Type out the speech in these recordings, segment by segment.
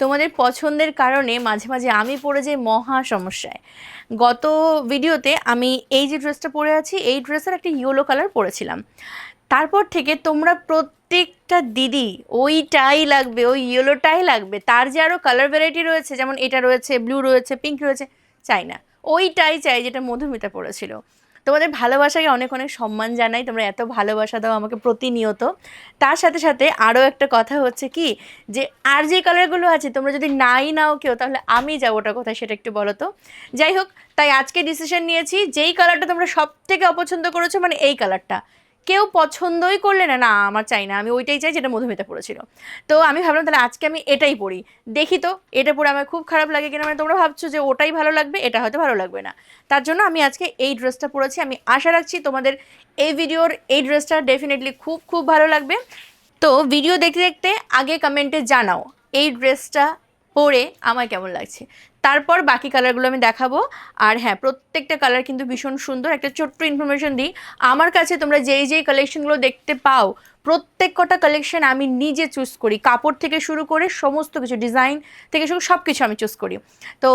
তোমাদের পছন্দের কারণে মাঝে মাঝে আমি পড়ে যাই মহা সমস্যায়। গত ভিডিওতে আমি এই যে ড্রেসটা পরে আছি, এই ড্রেসের একটা ইয়েলো কালার পরেছিলাম। তারপর থেকে তোমরা প্রত্যেকটা দিদি ওইটাই লাগবে, ওই ইয়েলোটাই লাগবে, তার যে আরও কালার ভ্যারাইটি রয়েছে, যেমন এটা রয়েছে, ব্লু রয়েছে, পিঙ্ক রয়েছে, চাই না। ওইটাই চাই যেটা মধুমিতা পড়েছিল তোমাদের ভালোবাসাকে অনেক অনেক সম্মান জানাই, তোমরা এত ভালোবাসা দাও আমাকে প্রতিনিয়ত। তার সাথে সাথে আরও একটা কথা হচ্ছে কি, যে আর যে কালারগুলো আছে, তোমরা যদি নাই নাও কেউ, তাহলে আমি যাব ওটা কোথায়, সেটা একটু বলো তো। যাই হোক, তাই আজকে ডিসিশন নিয়েছি, যেই কালারটা তোমরা সব থেকে অপছন্দ করেছ মানে এই কালারটা কেউ পছন্দই করলে না না, আমার চাই না, আমি ওইটাই চাই যেটা মধুমিতা পড়েছিল। তো আমি ভাবলাম তাহলে আজকে আমি এটাই পড়ি। দেখি তো, এটা পরে আমার খুব খারাপ লাগে কিনা মানে তোমরা ভাবছ যে ওটাই ভালো লাগবে, এটা হয়তো ভালো লাগবে না। তার জন্য আমি আজকে এই ড্রেসটা পরেছি আমি আশা রাখছি তোমাদের এই ভিডিওর এই ড্রেসটা ডেফিনেটলি খুব খুব ভালো লাগবে। তো ভিডিও দেখতে দেখতে আগে কমেন্টে জানাও, এই ড্রেসটা পরে আমার কেমন লাগছে। তারপর বাকি কালারগুলো আমি দেখাবো। আর হ্যাঁ প্রত্যেকটা কালার কিন্তু ভীষণ সুন্দর। একটা ছোট্ট ইনফরমেশন দিই। আমার কাছে তোমরা যেই যেই কালেকশনগুলো দেখতে পাও প্রত্যেক কটা কালেকশন আমি নিজে চুজ করি। কাপড় থেকে শুরু করে সমস্ত কিছু ডিজাইন থেকে শুরু সব কিছু আমি চুজ করি। তো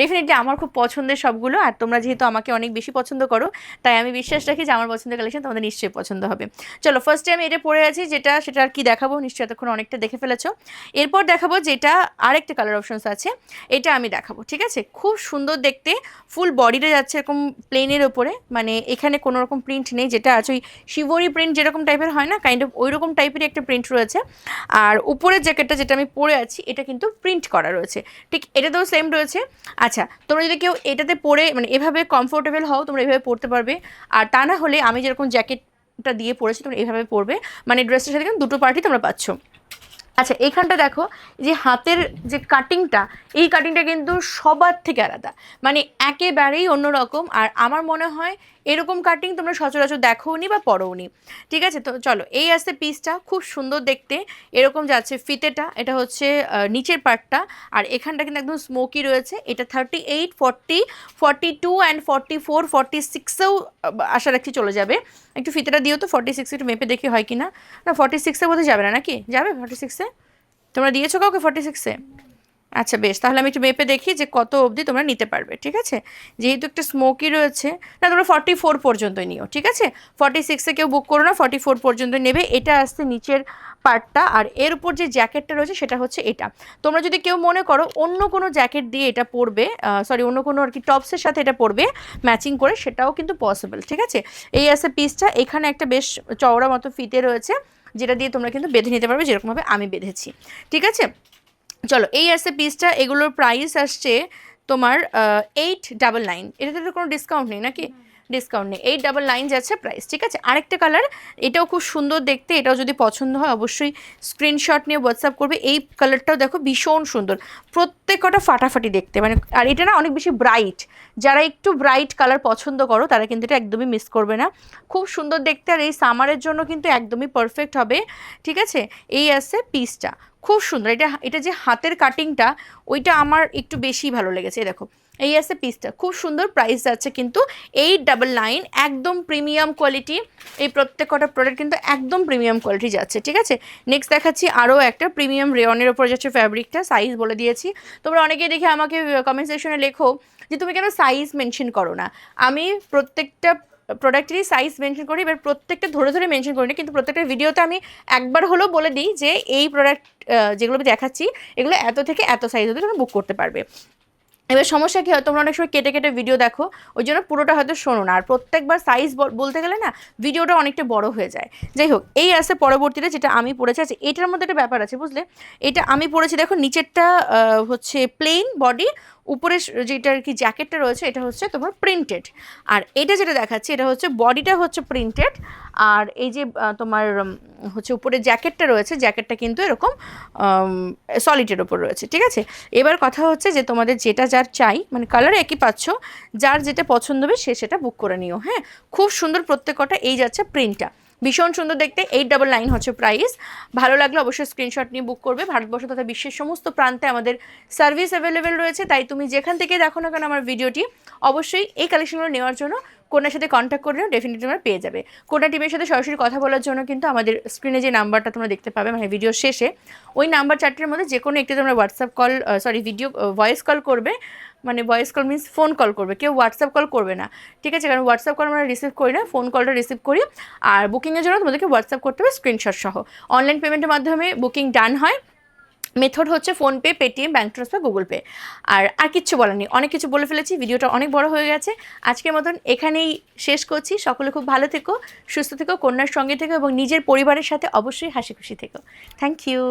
ডেফিনেটলি আমার খুব পছন্দের সবগুলো আর তোমরা যেহেতু আমাকে অনেক বেশি পছন্দ করো, তাই আমি বিশ্বাস রাখি যে আমার পছন্দের কালেকশন তোমাদের নিশ্চয়ই পছন্দ হবে। চলো ফার্স্টে আমি এটা পরে আছি, যেটা, সেটা আর কি দেখাবো, নিশ্চয়ই এতক্ষণ অনেকটা দেখে ফেলেছো। এরপর দেখাবো যেটা আরেকটা কালার অপশনস আছে, এটা আমি দেখাবো, ঠিক আছে? খুব সুন্দর দেখতে ফুল বডিতে যাচ্ছে এরকম প্লেনের ওপরে মানে এখানে কোনো রকম প্রিন্ট নেই, যেটা আছে ওই শিবরি প্রিন্ট যেরকম টাইপের হয় না কাইন্ড অফ ওই রকম টাইপেরই একটা প্রিন্ট রয়েছে। আর উপরের জ্যাকেটটা যেটা আমি পরে আছি, এটা কিন্তু প্রিন্ট করা রয়েছে। ঠিক এটাতেও সেম রয়েছে। আচ্ছা তোমরা যদি কেউ এটাতে পরে মানে এভাবে কমফোর্টেবল হও, তোমরা এভাবে পরতে পারবে। আর তা না হলে আমি যেরকম জ্যাকেটটা দিয়ে পরেছি, তোমরা এভাবে পরবে। মানে ড্রেসটার সাথে কিন্তু দুটো পার্টি তোমরা পাচ্ছ। আচ্ছা এইখানটা দেখো যে হাতের যে কাটিংটা এই কাটিংটা কিন্তু সবার থেকে আলাদা। মানে একেবারেই অন্যরকম, আর আমার মনে হয় এরকম কাটিং তোমরা সচরাচর দেখোও নি বা পরও নি ঠিক আছে? তো চলো, এই আসছে পিসটা খুব সুন্দর দেখতে। এরকম যাচ্ছে ফিতেটা, এটা হচ্ছে নিচের পার্টটা আর এখানটা কিন্তু একদম স্মোকি রয়েছে। এটা thirty eight forty forty two and forty four forty সিক্সেও আশা রাখছি চলে যাবে। একটু ফিতেটা দিও তো ফর্টি সিক্স একটু মেপে দেখি হয় কি না না ফর্টি সিক্সে বোধহয় যাবে না নাকি? যাবে ফর্টি সিক্সে তোমরা দিয়েছ কাউকে ফর্টি সিক্সে আচ্ছা বেশ। তাহলে আমি একটু মেপে দেখি যে কত অবধি তোমরা নিতে পারবে, ঠিক আছে? যেহেতু একটা স্মোকি রয়েছে, না, তোমরা ফর্টি ফোর পর্যন্তই নিও, ঠিক আছে? ফর্টি সিক্সে কেউ বুক করো না ফর্টি ফোর পর্যন্ত নেবে। এটা আসছে নিচের পার্টটা আর এর উপর যে জ্যাকেটটা রয়েছে, সেটা হচ্ছে এটা। তোমরা যদি কেউ মনে করো অন্য কোনো জ্যাকেট দিয়ে এটা পরবে সরি অন্য কোনো আর কি টপসের সাথে এটা পরবে ম্যাচিং করে, সেটাও কিন্তু পসিবল ঠিক আছে? এই আছে পিসটা এখানে একটা বেশ চওড়া মতো ফিতে রয়েছে, যেটা দিয়ে তোমরা কিন্তু বেঁধে নিতে পারবে, যেরকমভাবে আমি বেঁধেছি, ঠিক আছে? চলো, এই আসছে পিসটা এগুলোর প্রাইস আসছে তোমার এইট ডাবল নাইন এটাতে তো কোনো ডিসকাউন্ট নেই নাকি? ডিসকাউন্ট নেই। এইট ডাবল নাইন যাচ্ছে প্রাইস ঠিক আছে? আরেকটা কালার এটাও খুব সুন্দর দেখতে, এটাও যদি পছন্দ হয় অবশ্যই স্ক্রিনশট নিয়ে হোয়াটসঅ্যাপ করবে। এই কালারটাও দেখো ভীষণ সুন্দর। প্রত্যেকটা ফাটাফাটি দেখতে মানে আর এটা না অনেক বেশি ব্রাইট যারা একটু ব্রাইট কালার পছন্দ করো, তারা কিন্তু এটা একদমই মিস করবে না। খুব সুন্দর দেখতে, আর এই সামারের জন্য কিন্তু একদমই পারফেক্ট হবে, ঠিক আছে? এই আছে পিসটা খুব সুন্দর। এটা এটা যে হাতের কাটিংটা ওইটা আমার একটু বেশি ভালো লেগেছে। দেখো এই আছে পিসটা খুব সুন্দর প্রাইস যাচ্ছে কিন্তু এইট ডাবল নাইন একদম প্রিমিয়াম কোয়ালিটি এই প্রত্যেক কটা প্রোডাক্ট কিন্তু একদম প্রিমিয়াম কোয়ালিটি যাচ্ছে, ঠিক আছে? নেক্সট দেখাচ্ছি আরও একটা প্রিমিয়াম রেয়নের ওপর যাচ্ছে ফ্যাব্রিকটা সাইজ বলে দিয়েছি। তোমরা অনেকেই দেখে আমাকে কমেন্ট সেকশনে লেখো যে তুমি কেন সাইজ মেনশন করো না। আমি প্রত্যেকটা প্রোডাক্টেরই সাইজ মেনশন করি, এবার প্রত্যেকটা ধরে ধরে মেনশন করি না, কিন্তু প্রত্যেকটা ভিডিওতে আমি একবার হলেও বলে দিই যে এই প্রোডাক্ট যেগুলো আমি দেখাচ্ছি, এগুলো এত থেকে এত সাইজ হতে তুমি বুক করতে পারবে। এবার সমস্যা কী হয়? তোমরা অনেক সময় কেটে কেটে ভিডিও দেখো, ওই জন্য পুরোটা হয়তো শোনো না। আর প্রত্যেকবার সাইজ বলতে গেলে না ভিডিওটা অনেকটা বড় হয়ে যায়। যাই হোক, এই আছে পরবর্তীতে যেটা আমি পড়েছি। আছে এটার মধ্যে একটা ব্যাপার আছে, বুঝলে? এটা আমি পড়েছি, দেখো, নিচেরটা হচ্ছে প্লেন বডি উপরে যেটা আর কি জ্যাকেটটা রয়েছে, এটা হচ্ছে তোমার প্রিন্টেড আর এটা যেটা দেখাচ্ছে, এটা হচ্ছে বডিটা হচ্ছে প্রিন্টেড আর এই যে তোমার হচ্ছে উপরে জ্যাকেটটা রয়েছে জ্যাকেটটা কিন্তু এরকম সলিডের ওপর রয়েছে, ঠিক আছে? এবার কথা হচ্ছে যে তোমাদের যেটা যার চাই মানে কালার একই পাচ্ছ, যার যেটা পছন্দ হবে সে সেটা বুক করে নিও হ্যাঁ? খুব সুন্দর প্রত্যেকটা এই যাচ্ছে প্রিন্টটা ভীষণ সুন্দর দেখতে এইট ডাবল নাইন হচ্ছে প্রাইস ভালো লাগলে অবশ্যই স্ক্রিনশট নিয়ে বুক করবে। ভারতবর্ষ তথা বিশ্বের সমস্ত প্রান্তে আমাদের সার্ভিস অ্যাভেলেবেল রয়েছে। তাই তুমি যেখান থেকে দেখো না কেন আমার ভিডিওটি অবশ্যই এই কালেকশনগুলো নেওয়ার জন্য কন্যার সাথে কন্ট্যাক্ট করলেও ডেফিনেটলি তোমরা পেয়ে যাবে। কন্যা টিমের সাথে সরাসরি কথা বলার জন্য কিন্তু আমাদের স্ক্রিনে যে নাম্বারটা তোমরা দেখতে পাবে মানে ভিডিও শেষে, ওই নাম্বার চারটের মধ্যে যে কোনো একটি তোমরা WhatsApp call sorry video voice call করবে মানে voice call means phone call করবে, কেউ হোয়াটসঅ্যাপ কল করবে না। ঠিক আছে? কারণ হোয়াটসঅ্যাপ কল আমরা রিসিভ করি না ফোন কলটা রিসিভ করি, আর বুকিংয়ের জন্য তোমাদেরকে হোয়াটসঅ্যাপ করতে হবে স্ক্রিনশট সহ। অনলাইন পেমেন্টের মাধ্যমে বুকিং ডান হয় মেথড হচ্ছে PhonePe Paytm bank transfer, Google Pay. আর আর কিচ্ছু বলার নেই। অনেক কিছু বলে ফেলেছি, ভিডিওটা অনেক বড় হয়ে গেছে। আজকের মতন এখানেই শেষ করছি। সকলে খুব ভালো থেকো, সুস্থ থেকো, কন্যার সঙ্গে থেকো এবং নিজের পরিবারের সাথে অবশ্যই হাসি খুশি থেকো। Thank you